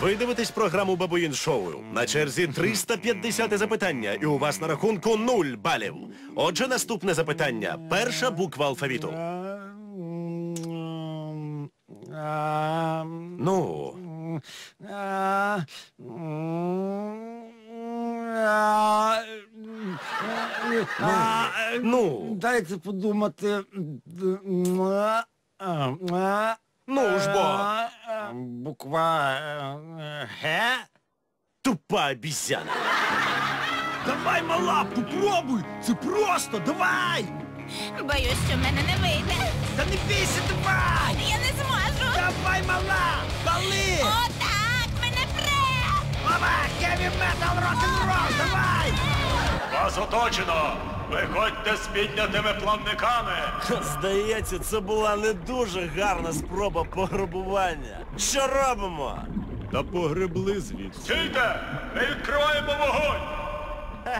Ви дивитесь програму Бабуїн Шоу. На черзі 350 запитання, і у вас на рахунку 0 балів. Отже, наступне запитання. Перша буква алфавіту. Ну. ну? Ну, Дайте подумати. Ну ж бо. Буква е, Г. тупа обізяна. Давай, мала, попробуй! Це просто, давай! Боюсь, що в мене не вийде. Та не бійся, давай! Я не зможу. Давай, мала! Пали! О, так, мене пре! Давай, хеві метал, рок-н-рол, давай! Вас оточено! Виходьте з піднятими плавниками! Здається, це була не дуже гарна спроба пограбування. Що робимо? Та погребли звідси. Стійте! Ми відкриваємо вогонь!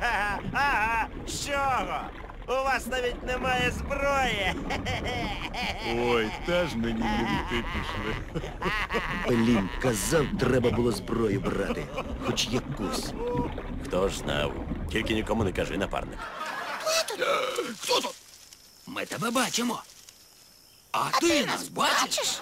Ага, чого? У вас навіть немає зброї. Ой, теж мені ліфти пішли. Блін, казав, треба було зброю брати. Хоч якусь. Хто ж знав? Тільки нікому не кажи, напарник. Ми тебе бачимо. А, ти нас бачиш? Бачиш?